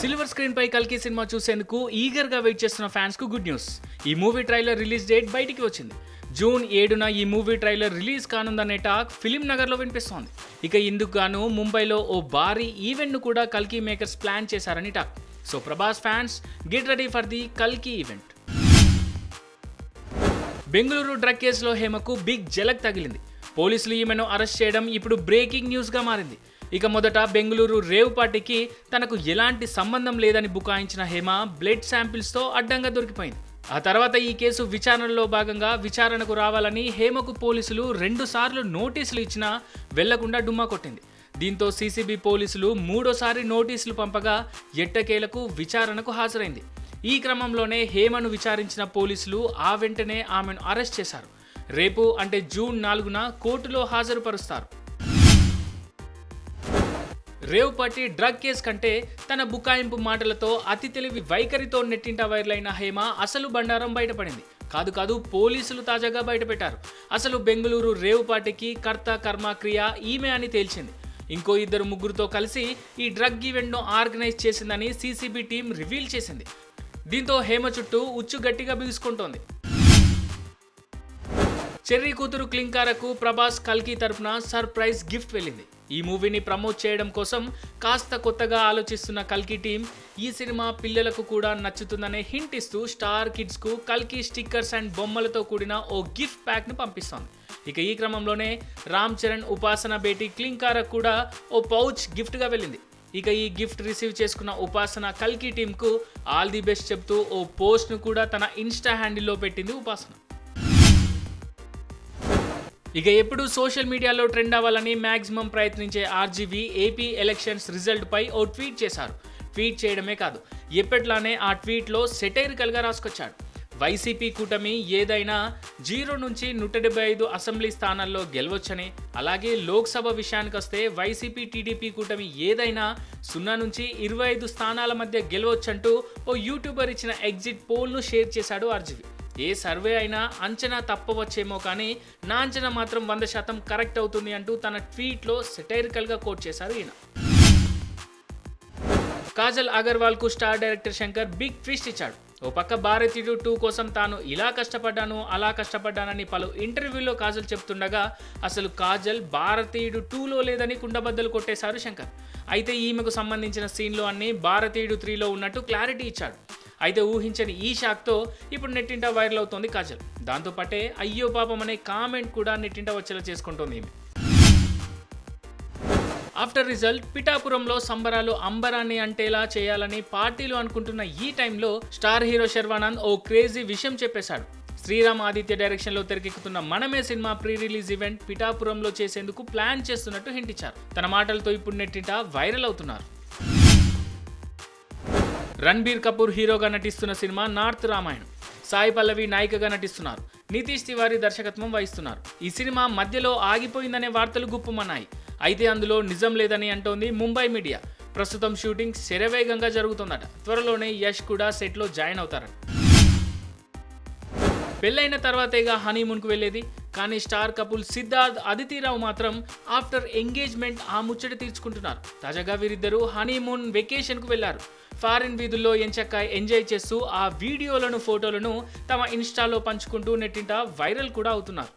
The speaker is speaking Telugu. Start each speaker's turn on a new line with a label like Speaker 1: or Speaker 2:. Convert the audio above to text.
Speaker 1: సిల్వర్ స్క్రీన్ పై కల్కి సినిమా చూసేందుకు ఈగర్గా వెయిట్ చేస్తున్న ఫ్యాన్స్కు గుడ్ న్యూస్. ఈ మూవీ ట్రైలర్ రిలీజ్ డేట్ బయటికి వచ్చింది. జూన్ ఏడున ఈ మూవీ ట్రైలర్ రిలీజ్ కానుందనే టాక్ ఫిలిం నగర్లో వినిపిస్తోంది. ఇక ఇందుకు గాను ముంబైలో ఓ భారీ ఈవెంట్ను కూడా కల్కి మేకర్స్ ప్లాన్ చేశారని talk. So Prabhas fans get ready for the కల్కి ఈవెంట్. బెంగళూరు డ్రగ్ కేసులో హేమకు బిగ్ జలక్ తగిలింది. పోలీసులు ఈమెను అరెస్ట్ చేయడం ఇప్పుడు బ్రేకింగ్ న్యూస్గా మారింది. ఇక మొదట బెంగళూరు రేవ్ పార్టీకి తనకు ఎలాంటి సంబంధం లేదని బుకాయించిన హేమ బ్లడ్ శాంపిల్స్తో అడ్డంగా దొరికిపోయింది. ఆ తర్వాత ఈ కేసు విచారణలో భాగంగా విచారణకు రావాలని హేమకు పోలీసులు రెండుసార్లు నోటీసులు ఇచ్చినా వెళ్ళకుండా డుమ్మా కొట్టింది. దీంతో సీసీబీ పోలీసులు మూడోసారి నోటీసులు పంపగా ఎట్టకేలకు విచారణకు హాజరైంది. ఈ క్రమంలోనే హేమను విచారించిన పోలీసులు ఆ వెంటనే ఆమెను అరెస్ట్ చేశారు. రేపు అంటే జూన్ నాలుగున కోర్టులో హాజరుపరుస్తారు. రేవ్ పార్టీ డ్రగ్ కేసు కంటే తన బుకాయింపు మాటలతో అతి తెలివి వైఖరితో నెట్టింట వైర్లైన హేమ అసలు బండారం బయటపడింది. కాదు కాదు పోలీసులు తాజాగా బయటపెట్టారు. అసలు బెంగళూరు రేవ్ పార్టీకి కర్త కర్మ క్రియ ఈమె అని తేల్చింది. ఇంకో ఇద్దరు ముగ్గురుతో కలిసి ఈ డ్రగ్ ఈవెంట్ను ఆర్గనైజ్ చేసిందని సీసీబీ టీం రివీల్ చేసింది. దీంతో హేమ చుట్టూ ఉచ్చు గట్టిగా బిగుసుకుంటోంది. చెర్రీ కూతురు క్లింకారకు ప్రభాస్ కల్కి తరపున సర్ప్రైజ్ గిఫ్ట్ వెళ్ళింది. ఈ మూవీని ప్రమోట్ చేయడం కోసం కాస్త కొత్తగా ఆలోచిస్తున్న కల్కి టీం ఈ సినిమా పిల్లలకు కూడా నచ్చుతుందనే హింట్ ఇస్తూ స్టార్ కిడ్స్కు కల్కి స్టిక్కర్స్ అండ్ బొమ్మలతో కూడిన ఓ గిఫ్ట్ ప్యాక్ను పంపిస్తోంది. ఇక ఈ క్రమంలోనే రామ్ చరణ్ ఉపాసన బేటీ క్లింకారకు కూడా ఓ పౌచ్ గిఫ్ట్గా వెళ్ళింది. ఇక ఈ గిఫ్ట్ రిసీవ్ చేసుకున్న ఉపాసన కల్కి టీంకు ఆల్ ది బెస్ట్ చెప్తూ ఓ పోస్ట్ను కూడా తన ఇన్స్టా హ్యాండిల్లో పెట్టింది ఉపాసన. ఇక ఎప్పుడు సోషల్ మీడియాలో ట్రెండ్ అవ్వాలని మ్యాక్సిమం ప్రయత్నించే ఆర్జీవీ ఏపీ ఎలక్షన్స్ రిజల్ట్ పై ఓ ట్వీట్ చేశారు. ట్వీట్ చేయడమే కాదు ఎప్పట్లానే ఆ ట్వీట్లో సెటైరికల్గా రాసుకొచ్చాడు. వైసీపీ కూటమి ఏదైనా జీరో నుంచి నూట డెబ్బై ఐదు అసెంబ్లీ స్థానాల్లో గెలవచ్చని అలాగే లోక్సభ విషయానికి వస్తే వైసీపీ టీడీపీ కూటమి ఏదైనా సున్నా నుంచి ఇరవై ఐదు స్థానాల మధ్య గెలవచ్చంటూ ఓ యూట్యూబర్ ఇచ్చిన ఎగ్జిట్ పోల్ను షేర్ చేశాడు ఆర్జీవీ. ఏ సర్వే అయినా అంచనా తప్పవచ్చేమో కానీ నా అంచనా మాత్రం వంద శాతం కరెక్ట్ అవుతుంది అంటూ తన ట్వీట్లో సెటైరికల్గా కోట్ చేశారు ఈయన. Kajal అగర్వాల్కు star director Shankar big twist ఇచ్చాడు. ఓ పక్క భారతీయుడు టూ కోసం తాను ఇలా కష్టపడ్డాను అలా కష్టపడ్డానని పలు ఇంటర్వ్యూలో కాజల్ చెప్తుండగా అసలు కాజల్ భారతీయుడు టూలో లేదని కుండబద్దలు కొట్టేశారు శంకర్. అయితే ఈమెకు సంబంధించిన సీన్లో అన్ని భారతీయుడు త్రీలో ఉన్నట్టు క్లారిటీ ఇచ్చాడు. అయితే ఊహించని ఈ షాక్తో ఇప్పుడు నెట్టింట వైరల్ అవుతోంది కాజల్. దాంతోపాటే అయ్యో పాపం అనే కామెంట్ కూడా నెట్టింట వచ్చేలా చేసుకుంటోంది ఈమె. ఆఫ్టర్ రిజల్ట్ పిఠాపురంలో సంబరాలు అంబరాన్ని అంటేలా చేయాలని పార్టీలు అనుకుంటున్న ఈ టైంలో స్టార్ హీరో శర్వానంద్ ఓ క్రేజీ విషయం చెప్పేశాడు. శ్రీరామ్ ఆదిత్య డైరెక్షన్లో తెరకెక్కుతున్న మనమే సినిమా ప్రీ రిలీజ్ ఈవెంట్ పిఠాపురంలో చేసేందుకు ప్లాన్ చేస్తున్నట్టు హింటిచ్చారు తన మాటలతో ఇప్పుడు నెట్టింట వైరల్ అవుతున్నారు. రణ్బీర్ కపూర్ హీరోగా నటిస్తున్న సినిమా నార్త్ రామాయణం. సాయి పల్లవి నాయికగా నటిస్తున్నారు. నితీష్ తివారీ దర్శకత్వం వహిస్తున్నారు. ఈ సినిమా మధ్యలో ఆగిపోయిందనే వార్తలు గుప్పమన్నాయి. అయితే అందులో నిజం లేదని అంటోంది ముంబై మీడియా. ప్రస్తుతం షూటింగ్ శరవేగంగా జరుగుతుందట. త్వరలోనే యష్ కూడా సెట్లో జాయిన్ అవుతారట. పెళ్ళైన తర్వాతేగా హనీమూన్కు వెళ్ళేది కానీ స్టార్ కపుల్ సిద్ధార్థ్ అదితిరావు మాత్రం ఆఫ్టర్ ఎంగేజ్మెంట్ ఆ ముచ్చట తీర్చుకుంటున్నారు. తాజాగా వీరిద్దరూ హనీమూన్ వెకేషన్కు వెళ్ళారు. ఫారిన్ వీధుల్లో ఎంచక్క ఎంజాయ్ చేస్తూ ఆ వీడియోలను ఫోటోలను తమ ఇన్స్టాలో పంచుకుంటూ నెట్టింట వైరల్ కూడా అవుతున్నారు.